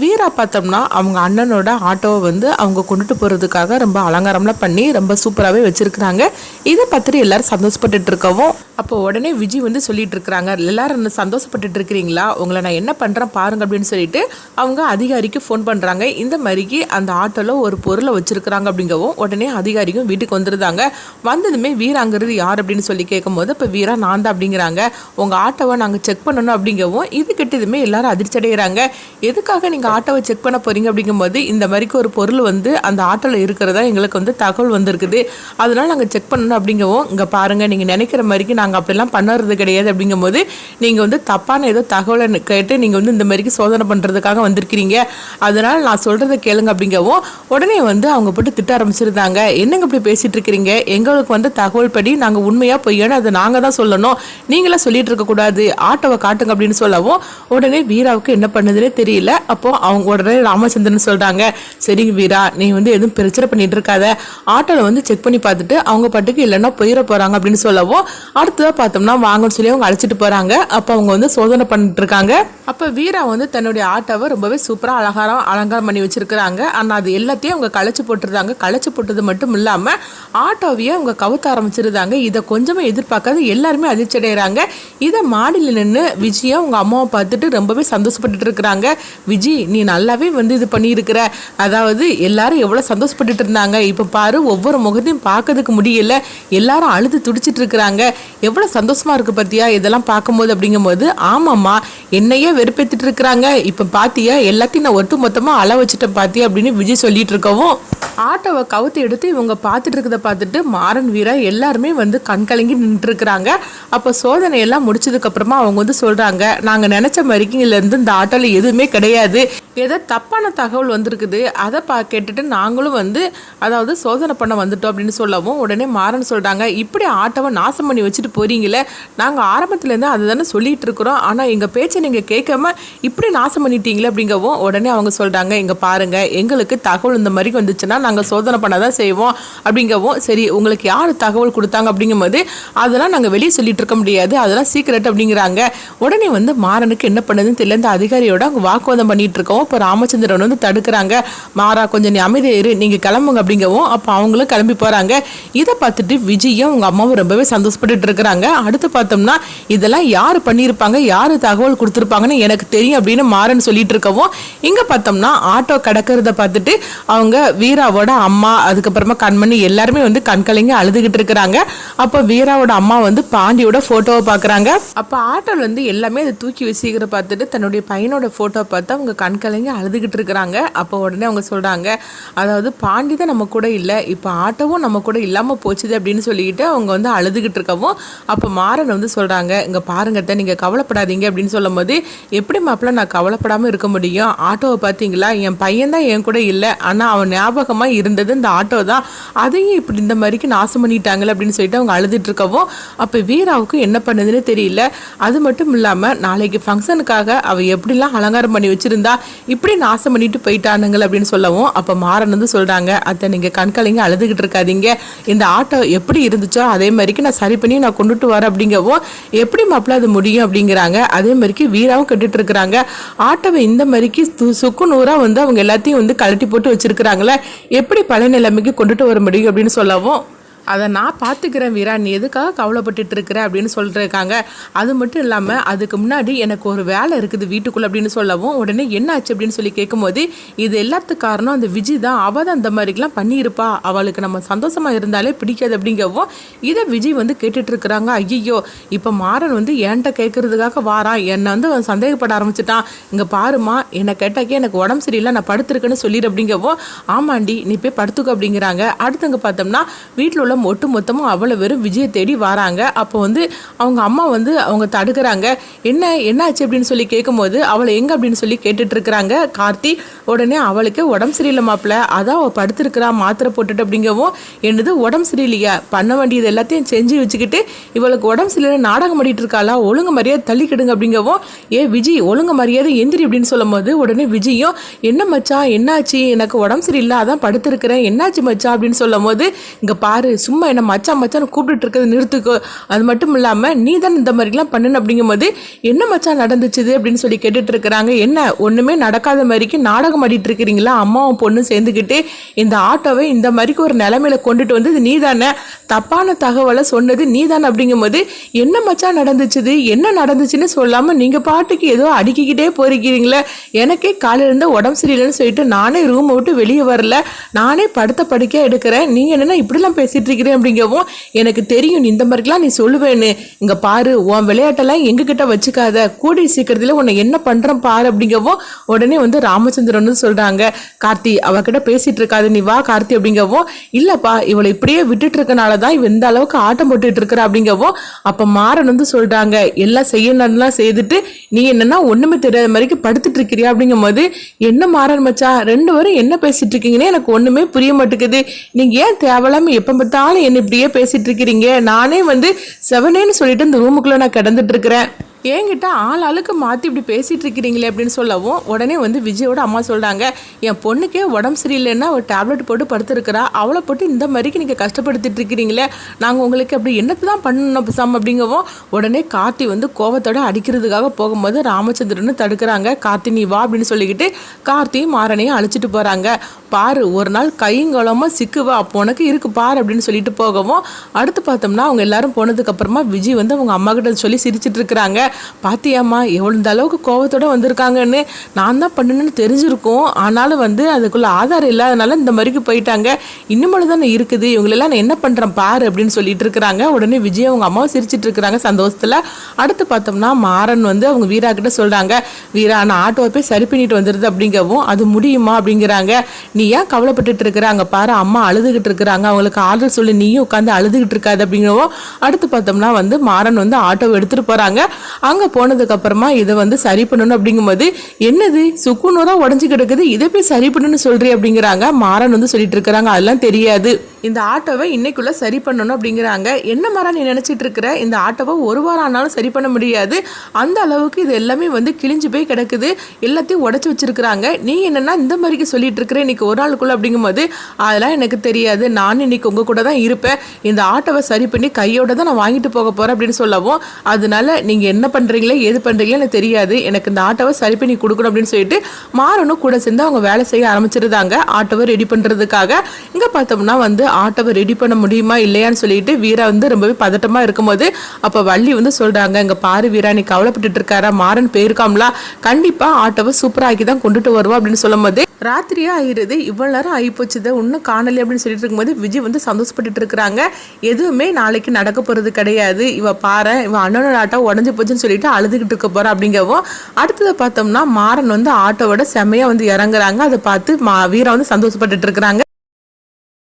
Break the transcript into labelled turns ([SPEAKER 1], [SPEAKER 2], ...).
[SPEAKER 1] வீரா பார்த்தோம்னா அவங்க அண்ணனோட ஆட்டோவை வந்து அவங்க கொண்டுட்டு போகிறதுக்காக ரொம்ப அலங்காரம்லாம் பண்ணி ரொம்ப சூப்பராகவே வச்சுருக்குறாங்க. இதை பற்றி எல்லாரும் சந்தோஷப்பட்டுட்டு இருக்கவும் அப்போ உடனே விஜய் வந்து சொல்லிட்டு இருக்கிறாங்க எல்லாரும் என்ன சந்தோஷப்பட்டுட்டு இருக்கிறீங்களா? உங்களை நான் என்ன பண்ணுறேன் பாருங்க அப்படின்னு சொல்லிட்டு அவங்க அதிகாரிக்கு ஃபோன் பண்ணுறாங்க இந்த மாதிரிக்கு அந்த ஆட்டோவில் ஒரு பொருளை வச்சுருக்கிறாங்க அப்படிங்கவும் உடனே அதிகாரிக்கும் வீட்டுக்கு வந்துருந்தாங்க வந்ததுமே வீராங்கிறது யார் அப்படின்னு சொல்லி கேட்கும்போது இப்போ வீரா நான் தான் அப்படிங்கிறாங்க. உங்கள் ஆட்டோவை நாங்கள் செக் பண்ணணும் அப்படிங்கவும் இது கிட்டதுமே எல்லாரும் அதிர்ச்சி அடைகிறாங்க எதுக்காக நீங்கள் ஆட்டோவை செக் பண்ண போகிறீங்க அப்படிங்கும்போது இந்த மாதிரிக்கு ஒரு பொருள் வந்து அந்த ஆட்டோவில் இருக்கிறதா எங்களுக்கு வந்து தகவல் வந்திருக்குது. அதனால் நாங்கள் செக் பண்ணணும் அப்படிங்கவும் இங்கே பாருங்கள் நீங்கள் நினைக்கிற மாதிரிக்கு நாங்கள் அப்படிலாம் பண்ணுறது கிடையாது அப்படிங்கும்போது நீங்கள் வந்து தப்பான ஏதோ தகவலை கேட்டு நீங்கள் வந்து இந்த மாதிரிக்கு சோதனை பண்ணுறதுக்காக வந்திருக்கிறீங்க. அதனால் நான் சொல்கிறத கேளுங்க அப்படிங்கவும் உடனே வந்து அவங்க போட்டு திட்ட ஆரம்பிச்சிருந்தாங்க. என்னங்க இப்படி பேசிகிட்டு இருக்கிறீங்க? எங்களுக்கு வந்து தகவல் படி நாங்கள் உண்மையாக பொய்யான்னு அதை நாங்கள் தான் சொல்லணும். நீங்களே சொல்லிட்டு இருக்கக்கூடாது. ஆட்டோவை காட்டுங்க அப்படின்னு சொல்லவும் உடனே வீராவுக்கு என்ன பண்ணுதுன்னே தெரியல. அப்போ அவங்க உடனே ராமச்சந்திரன் சொல்கிறாங்க சரிங்க வீரா நீ வந்து எதுவும் பிரச்சனை பண்ணிட்டு இருக்காத ஆட்டோவில் வந்து செக் பண்ணி பார்த்துட்டு அவங்க பாட்டுக்கு இல்லைன்னா போயிட போகிறாங்க அப்படின்னு சொல்லவும் அடுத்ததாக பார்த்தோம்னா வாங்கன்னு சொல்லி அவங்க அழைச்சிட்டு போகிறாங்க அப்போ அவங்க வந்து சோதனை பண்ணிட்டு இருக்காங்க அப்போ வீரா வந்து தன்னுடைய ஆட்டோவை ரொம்பவே சூப்பராக அலங்காரம் அலங்காரம் பண்ணி வச்சிருக்கிறாங்க. ஆனால் அது எல்லாத்தையும் அவங்க களைச்சி போட்டுருந்தாங்க களைச்சி போட்டது மட்டும் இல்லாமல் ஆட்டோவையே அவங்க கவுத்த ஆரம்பிச்சிருந்தாங்க. இதை கொஞ்சமே எதிர்பார்க்காத எல்லாருமே அதிர்ச்சி அடைகிறாங்க இதை மாடியில் நின்று விஜயை அவங்க அம்மாவை பார்த்துட்டு ரொம்பவே சந்தோஷப்பட்டுட்டு இருக்கிறாங்க. விஜய் நீ நல்லாவே வந்து இது பண்ணியிருக்கிற. அதாவது எல்லாரும் எவ்வளோ சந்தோஷப்பட்டுட்டு இருந்தாங்க. இப்போ பாரு ஒவ்வொரு முகத்தையும் பார்க்கறதுக்கு முடியல. எல்லாரும் அழுது துடிச்சிட்டு இருக்கிறாங்க. எவ்வளோ சந்தோஷமா இருக்கு பார்த்தியா இதெல்லாம் பார்க்கும்போது அப்படிங்கும்போது ஆமாம்மா என்னையே வெறுப்பேற்றிட்டு இருக்கிறாங்க. இப்போ பார்த்தியா எல்லாத்தையும் நான் ஒட்டு மொத்தமாக அள வச்சுட்டேன் பாத்தியா அப்படின்னு விஜய் சொல்லிட்டு இருக்கவும் ஆட்டோவை கவுத்து எடுத்து இவங்க பார்த்துட்டு இருக்கிறத பார்த்துட்டு மாறன் வீரா எல்லாருமே வந்து கண் கலங்கி இருக்கிறாங்க. அப்போ சோதனை எல்லாம் முடிச்சதுக்கப்புறமா அவங்க வந்து சொல்கிறாங்க நாங்கள் நினச்ச மாதிரிக்கு இங்கேருந்து இந்த ஆட்டோவில் எதுவுமே கிடையாது. ஏதோ தப்பான தகவல் வந்திருக்குது. அதை பா கேட்டுட்டு நாங்களும் வந்து அதாவது சோதனை பண்ண வந்துட்டோம் அப்படின்னு சொல்லவும் உடனே மாறன் சொல்கிறாங்க இப்படி ஆட்டோவை நாசம் பண்ணி வச்சுட்டு போறீங்களே. நாங்கள் ஆரம்பத்துலேருந்து அதை தானே சொல்லிகிட்டு இருக்கிறோம். ஆனால் எங்கள் பேச்சு நீங்கள் கேட்காம இப்படி நாசம் பண்ணிட்டீங்களே அப்படிங்கவும் உடனே அவங்க சொல்கிறாங்க இங்கே பாருங்க எங்களுக்கு தகவல் இந்த மாதிரி வந்துச்சுன்னா நாங்கள் சோதனை பண்ண தான் செய்வோம். அப்படிங்கவும் சரி உங்களுக்கு யார் தகவல் கொடுத்தாங்க? அப்படிங்கும்போது அதெல்லாம் நாங்கள் வெளியே சொல்லிட்டு இருக்க முடியாது அதெல்லாம் சீக்கிரட் அப்படிங்கிறாங்க. உடனே வந்து மாறனுக்கு என்ன பண்ணுதுன்னு தெரியல. இந்த அதிகாரியோட அவங்க வாக்குவாதம் பண்ணிட்டு இருக்கோம் இப்போ ராமச்சந்திரன் வந்து தடுக்கிறாங்க. மாறா கொஞ்சம் நீ அமைதியா இரு நீங்கள் கிளம்புங்க அப்படிங்கவும் அப்போ அவங்களும் கிளம்பி போகிறாங்க இதை பார்த்துட்டு விஜயும் அவங்க அம்மாவும் ரொம்பவே சந்தோஷப்பட்டுட்டு இருக்கிறாங்க. அடுத்து பார்த்தோம்னா இதெல்லாம் யார் பண்ணியிருப்பாங்க? யார் தகவல் கொடுத்துருப்பாங்கன்னு எனக்கு தெரியும் அப்படின்னு மாறன் சொல்லிட்டு இருக்கவும் இங்கே பார்த்தோம்னா ஆட்டோ கிடக்கிறத பார்த்துட்டு அவங்க வீராவோட அம்மா அதுக்கப்புறமா கண்மணி எல்லாருமே வந்து கண்கலைங்க அழுதுகிட்டு இருக்கிறாங்க. அப்போ வீராவோட அம்மா வந்து பாண்டியோட ஃபோட்டோவை பார்க்குறாங்க. அப்போ ஆட்டோல இருந்து எல்லாமே அதை தூக்கி வச்சுக்கிற பார்த்துட்டு தன்னுடைய பையனோட ஃபோட்டோவை பார்த்து அவங்க கண்கலைங்க அழுதுகிட்டு இருக்கிறாங்க. அப்போ உடனே அவங்க சொல்கிறாங்க அதாவது பாண்டி தான் நம்ம கூட இல்லை இப்போ ஆட்டோவும் நம்ம கூட இல்லாமல் போச்சுது அப்படின்னு சொல்லிக்கிட்டு அவங்க வந்து அழுதுகிட்டு இருக்கவும் அப்போ மாறன் வந்து சொல்கிறாங்க இங்கே பாருங்க நீங்கள் கவலைப்படாதீங்க அப்படின்னு போது எப்படி மாப்பிள்ள நான் கவலைப்படாமல் இருக்க முடியும்? ஆட்டோவை பார்த்தீங்களா? என் பையன் தான் என் கூட இல்லை. ஆனால் அவன் ஞாபகமாக இருந்தது இந்த ஆட்டோ தான். அதையும் இப்படி இந்த மாதிரிக்கு நாசம் பண்ணிட்டாங்களே அப்படின்னு சொல்லிட்டு அவங்க அழுதுட்டு இருக்கவும் அப்போ வீராவுக்கு என்ன பண்ணுதுன்னு தெரியல. அது மட்டும் இல்லாமல் நாளைக்கு ஃபங்க்ஷனுக்காக அவள் எப்படிலாம் அலங்காரம் பண்ணி வச்சுருந்தா இப்படி நாசம் பண்ணிட்டு போயிட்டானுங்கள் அப்படின்னு சொல்லவும் அப்போ மாறன் வந்து சொல்கிறாங்க அத்தை நீங்கள் கண்கலைங்க அழுதுகிட்டு இருக்காதீங்க. இந்த ஆட்டோ எப்படி இருந்துச்சோ அதே மாதிரிக்கு நான் சரி பண்ணி நான் கொண்டுட்டு வரேன். அப்படிங்கவும் எப்படி மாப்பிள்ள அது முடியும் அப்படிங்கிறாங்க. அதே மாதிரிக்கு வீராவும் கட்டிட்டு இருக்கிறாங்க. ஆட்டோவை இந்த மாதிரிக்கு சுக்கு நூறாக வந்து அவங்க எல்லாத்தையும் வந்து கழட்டி போட்டு வச்சிருக்கிறாங்களே. எப்படி பழைய நிலைமைக்கு கொண்டுட்டு வர முடியும் அப்படின்னு சொல்லவும் அதை நான் பார்த்துக்கிறேன் வீரா. நீ எதுக்காக கவலைப்பட்டுட்டு இருக்கிற அப்படின்னு சொல்லிருக்காங்க. அது மட்டும் இல்லாமல் அதுக்கு முன்னாடி எனக்கு ஒரு வேலை இருக்குது வீட்டுக்குள்ளே அப்படின்னு சொல்லவும் உடனே என்ன ஆச்சு அப்படின்னு சொல்லி கேட்கும்போது இது எல்லாத்துக்கு காரணம் அந்த விஜய் தான். அவள் தான் இந்த மாதிரிக்கெலாம் பண்ணியிருப்பா. அவளுக்கு நம்ம சந்தோஷமாக இருந்தாலே பிடிக்காது அப்படிங்கவும் இதை விஜய் வந்து கேட்டுட்ருக்குறாங்க ஐயோ இப்போ மாறன் வந்து என்கிட்ட கேட்குறதுக்காக வாரான் என்னை வந்து அவன் சந்தேகப்பட ஆரம்பிச்சிட்டான். இங்கே பாருமா என்னை கேட்டாக்கே எனக்கு உடம்பு சரியில்லை நான் படுத்துருக்கேன்னு சொல்லிடு அப்படிங்கவும் ஆமாண்டி நீ போய் படுத்துக்க அப்படிங்கிறாங்க. அடுத்தவங்க பார்த்தோம்னா வீட்டில் உள்ள ஒட்டு மொத்தமும் அவ்வளோ வெறும் விஜயை தேடி வராங்க. அப்போ வந்து அவங்க அம்மா வந்து அவங்க தடுக்கிறாங்க. என்ன என்னாச்சு அப்படின்னு சொல்லி கேட்கும்போது அவளை எங்கே அப்படின்னு சொல்லி கேட்டுட்ருக்கிறாங்க. கார்த்தி உடனே அவளுக்கு உடம்பு சரியில்லை மாப்பிள்ள. அதான் அவள் படுத்திருக்கிறா மாத்திரை போட்டுட்டு அப்படிங்கவும் என்னது உடம்பு சரியில்லையா. பண்ண வேண்டியது எல்லாத்தையும் செஞ்சு வச்சுக்கிட்டு இவளுக்கு உடம்பு சரியில்லை நாடகம் பண்ணிட்டு இருக்காளா? ஒழுங்கு மரியாதை தள்ளிக்கிடுங்க அப்படிங்கவும் ஏ விஜய் ஒழுங்கு மரியாதை எந்திரி அப்படின்னு சொல்லும்போது உடனே விஜயும் என்ன மச்சா என்னாச்சு? எனக்கு உடம்பு சரியில்லை அதான் படுத்திருக்கிறேன். என்னாச்சு மச்சா? அப்படின்னு சொல்லும் போது இங்கே பாரு சும்மா என்ன மச்சான் மச்சான்னு கூப்பிட்டு இருக்கிறது நிறுத்துக்கோ. அது மட்டும் இல்லாமல் நீ தான் இந்த மாதிரிலாம் பண்ணுன அப்படிங்கும்போது என்ன மச்சான் நடந்துச்சுது அப்படின்னு சொல்லி கேட்டுட்டு இருக்கிறாங்க. என்ன ஒன்றுமே நடக்காத மாதிரிக்கு நாடகம் ஆடிட்டு இருக்கிறீங்களா? அம்மாவும் பொண்ணும் சேர்ந்துக்கிட்டு இந்த ஆட்டோவை இந்த மாதிரிக்கு ஒரு நிலைமையில கொண்டுட்டு வந்தது நீ தானே தப்பான தகவலை சொன்னது நீ தானே அப்படிங்கும்போது என்ன மச்சான் நடந்துச்சுது என்ன நடந்துச்சுன்னு சொல்லாமல் நீங்கள் பாட்டுக்கு ஏதோ அடுக்கிக்கிட்டே போயிருக்கிறீங்களே எனக்கே காலையில் இருந்து உடம்பு சரியில்லைன்னு சொல்லிட்டு நானே ரூமை விட்டு வெளியே வரல. நானே படுத்த படுக்கையாக எடுக்கிறேன். நீங்கள் என்னென்ன இப்படிலாம் பேசிட்டு இருக்கிறேன் அப்படிங்கவும் எனக்கு தெரியும் நீ இந்த மாதிரிலாம் நீ சொல்லுவேன்னு. இங்கே பாரு உன் விளையாட்டெல்லாம் எங்ககிட்ட வச்சுக்காத. கூடிய சீக்கிரத்தில் உன்னை என்ன பண்ணுறேன் பாரு அப்படிங்கவும் உடனே வந்து ராமச்சந்திரன் சொல்கிறாங்க கார்த்தி அவகிட்ட பேசிகிட்டு இருக்காது நீ வா கார்த்தி அப்படிங்கவும். இல்லைப்பா இவளை இப்படியே விட்டுட்டு இருக்கனால தான் இவ இந்த அளவுக்கு ஆட்டம் போட்டுட்டு இருக்கிற அப்படிங்கவும் அப்போ மாறன் வந்து சொல்கிறாங்க எல்லாம் செய்யணும்லாம் செய்துட்டு நீ என்னன்னா ஒன்றுமே தெரியாத மாதிரிக்கு படுத்துட்டு இருக்கிறியா அப்படிங்கும்போது என்ன மாறன் மச்சா ரெண்டு பேரும் என்ன பேசிட்டு இருக்கீங்கன்னு எனக்கு ஒன்றுமே புரிய மாட்டேங்குது. நீங்கள் ஏன் தேவையில்லாம எப்போ பார்த்தா பார்த்தாலும் என்ன இப்படியே பேசிட்டு இருக்கிறீங்க. நானே வந்து செவனேன்னு சொல்லிட்டு இந்த ரூமுக்குள்ளே நான் கிடந்துட்டு இருக்கிறேன். என்கிட்ட ஆள் ஆளுக்கு மாற்றி இப்படி பேசிகிட்டு இருக்கிறீங்களே அப்படின்னு சொல்லவும் உடனே வந்து விஜயோட அம்மா சொல்கிறாங்க என் பொண்ணுக்கே உடம்பு சரியில்லைன்னா ஒரு டேப்லெட் போட்டு படுத்துருக்கிறா. அவளை போட்டு இந்த மாதிரிக்கு நீங்கள் கஷ்டப்படுத்திட்டு இருக்கிறீங்களே. நாங்கள் உங்களுக்கு அப்படி என்னத்தை தான் பண்ணணும் பேசாம? அப்படிங்கவும் உடனே கார்த்தி வந்து கோவத்தோட அடிக்கிறதுக்காக போகும்போது ராமச்சந்திரன் தடுக்கிறாங்க. கார்த்தி நீ வா அப்படின்னு சொல்லிக்கிட்டு கார்த்தியும் மாறனையும் அழைச்சிட்டு போகிறாங்க பாரு ஒரு நாள் கையங்கலமாக சிக்குவா அப்போ உனக்கு இருக்கு பாரு அப்படின்னு சொல்லிட்டு போகவும் அடுத்து பார்த்தோம்னா அவங்க எல்லாரும் போனதுக்கப்புறமா விஜய் வந்து அவங்க அம்மா கிட்ட சொல்லி சிரிச்சிட்டு இருக்கிறாங்க. பாத்தியாம்மா எவ்வளோ இந்த அளவுக்கு கோவத்தோட வந்திருக்காங்கன்னு நான் தான் பண்ணுன்னு தெரிஞ்சிருக்கும். ஆனாலும் வந்து அதுக்குள்ள ஆதாரம் இல்லாதனால இந்த மாதிரிக்கு போயிட்டாங்க. இன்னும் தானே இருக்குது? இவங்களெல்லாம் நான் என்ன பண்ணுறேன் பாரு அப்படின்னு சொல்லிட்டு இருக்கிறாங்க. உடனே விஜய் அவங்க அம்மாவும் சிரிச்சிட்டு இருக்கிறாங்க சந்தோஷத்தில். அடுத்து பார்த்தோம்னா மாறன் வந்து அவங்க வீரா கிட்ட சொல்கிறாங்க வீரா நான் ஆட்டோவை போய் சரி பண்ணிட்டு வந்துடுது அப்படிங்கவும் அது முடியுமா? அப்படிங்கிறாங்க. நீ ஏன் கவலைப்பட்டுட்டு இருக்கிற? அங்கே பாரு அம்மா அழுதுகிட்டு இருக்கிறாங்க. அவங்களுக்கு ஆர்டர் சொல்லி நீயும் உட்காந்து அழுதுகிட்டு இருக்காது அப்படிங்கிறவோ அடுத்து பார்த்தோம்னா வந்து மாறன் வந்து ஆட்டோவை எடுத்துகிட்டு போகிறாங்க அங்கே போனதுக்கப்புறமா இதை வந்து சரி பண்ணணும் அப்படிங்கும்போது என்னது? சுக்குநூறா உடஞ்சி கிடக்குது இதை போய் சரி பண்ணணும்னு சொல்கிறி அப்படிங்கிறாங்க. மாறன் வந்து சொல்லிட்டு இருக்கிறாங்க. அதெல்லாம் தெரியாது. இந்த ஆட்டோவை இன்னைக்குள்ள சரி பண்ணணும் அப்படிங்கிறாங்க. என்ன மாதிரி நீ நினைச்சிட்டு இருக்கிற? இந்த ஆட்டோவை ஒரு வாரம் ஆனாலும் சரி பண்ண முடியாது. அந்த அளவுக்கு இது எல்லாமே வந்து கிழிஞ்சு போய் கிடக்குது. எல்லாத்தையும் உடச்சி வச்சிருக்கிறாங்க. நீ என்னன்னா இந்த மாதிரிக்கு சொல்லிட்டு இருக்கிற இன்னைக்கு ஒரு நாளுக்குள்ள அப்படிங்கும்போது அதெல்லாம் எனக்கு தெரியாது. நான் இன்னைக்கு உங்க கூட தான் இருப்பேன். இந்த ஆட்டோவை சரி பண்ணி கையோட தான் நான் வாங்கிட்டு போக போறேன் அப்படின்னு சொல்லவும் அதனால நீங்க என்ன பண்றீங்களே எது பண்றீங்களோ எனக்கு தெரியாது. எனக்கு இந்த ஆட்டோவை சரி பண்ணி கொடுக்கணும் அப்படின்னு சொல்லிட்டு மாறனும் கூட சேர்ந்து அவங்க வேலை செய்ய ஆரம்பிச்சிருந்தாங்க. ஆட்டோவை ரெடி பண்றதுக்காக. இங்க பார்த்தோம்னா வந்து ஆட்டோவை ரெடி பண்ண முடியுமா இல்லையான்னு சொல்லிட்டு வீரா வந்து ரொம்பவே பதட்டமா இருக்கும்போது அப்ப வள்ளி வந்து சொல்றாங்க இங்க பாரு வீரா நீ கவலைப்பட்டுட்டு இருக்காரா மாறன் போயிருக்காம்ல. கண்டிப்பா ஆட்டோவை சூப்பராகி தான் கொண்டுட்டு வருவா அப்படின்னு சொல்லும் போது ராத்திரியா ஆயிருது இவ்வளவு நேரம் ஆயிப்போச்சுது இன்னும் காணலை அப்படின்னு சொல்லிட்டு இருக்கும்போது விஜய் வந்து சந்தோஷப்பட்டுட்டு இருக்கிறாங்க. எதுவுமே நாளைக்கு நடக்க போறது கிடையாது. இவ பாரு இவன் அண்ணனோட ஆட்டோ உடஞ்சு போச்சுன்னு சொல்லிட்டு அழுதுகிட்டு இருக்க போறா அப்படிங்கவும் அடுத்ததை பார்த்தோம்னா மாறன் வந்து ஆட்டோவோட செமையாக வந்து இறங்குறாங்க. அதை பார்த்து மா வீரா வந்து சந்தோஷப்பட்டுட்டு இருக்கிறாங்க.